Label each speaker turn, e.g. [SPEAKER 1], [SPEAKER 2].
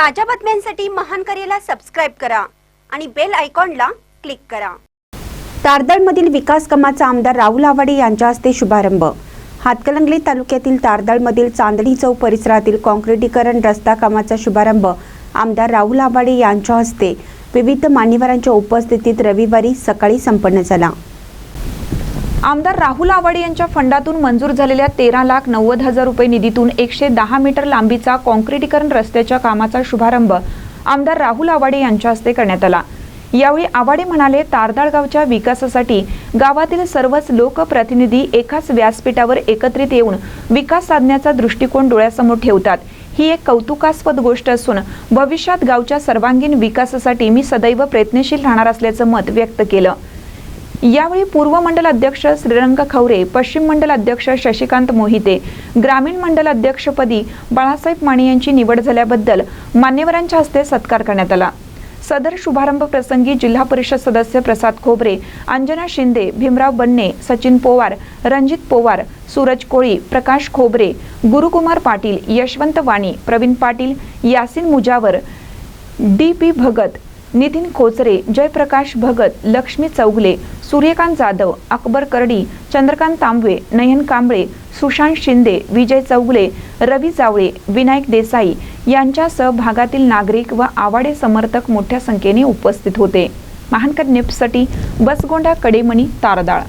[SPEAKER 1] ताज्या बातम्यांसाठी महान करेला सबस्क्राईब करा आणि बेल आयकॉनला क्लिक करा. तारदळमधील विकास कामाचा आमदार राहुल आवाडे यांच्या हस्ते शुभारंभ. हातकलंगले तालुक्यातील तारदळमधील चांदणी चौक परिसरातील काँक्रिटीकरण रस्ता कामाचा शुभारंभ आमदार राहुल आवाडे यांच्या हस्ते. विविध मान्यवरांच्या उपस्थितीत रविवारी सकाळी संपन्न झाला.
[SPEAKER 2] आमदार राहुल आवाडे यांच्या फंडातून मंजूर झालेल्या तेरा लाख नव्वद हजार रुपये निधीतून एकशे दहा मीटर लांबीचा काँक्रीटीकरण रस्त्याच्या कामाचा शुभारंभ आमदार राहुल आवाडे यांच्या हस्ते करण्यात आला. यावेळी आवाडे म्हणाले तारदाळ गावच्या विकासासाठी गावातील सर्वच लोकप्रतिनिधी एकाच व्यासपीठावर एकत्रित येऊन विकास साधण्याचा दृष्टिकोन डोळ्यासमोर ठेवतात. ही एक कौतुकास्पद गोष्ट असून भविष्यात गावच्या सर्वांगीण विकासासाठी मी सदैव प्रयत्नशील राहणार असल्याचं मत व्यक्त केलं. यावेळी पूर्व मंडल अध्यक्ष श्रीरंग खवरे पश्चिम मंडल अध्यक्ष शशिकांत मोहिते ग्रामीण मंडल अध्यक्षपदी बाळासाहेब माने यांची निवड झाल्याबद्दल मान्यवरांच्या हस्ते सत्कार करण्यात आला. सदर शुभारंभ प्रसंगी जिल्हा परिषद सदस्य प्रसाद खोबरे अंजना शिंदे भीमराव बन्ने सचिन पोवार रणजित पोवार सूरज कोळी प्रकाश खोबरे गुरुकुमार पाटील यशवंत वाणी प्रवीण पाटील यासिन मुजावर डी पी भगत नितीन खोचरे जयप्रकाश भगत लक्ष्मी चौगले सूर्यकांत जाधव अकबर करडी चंद्रकांत तांबवे नयन कांबळे सुशांत शिंदे विजय चौगले रवी जावळे विनायक देसाई यांच्यासह भागातील नागरिक व आवाडे समर्थक मोठ्या संख्येने उपस्थित होते. महानकर निप्ससाठी बसगोंडा कडेमणी तारदाळ.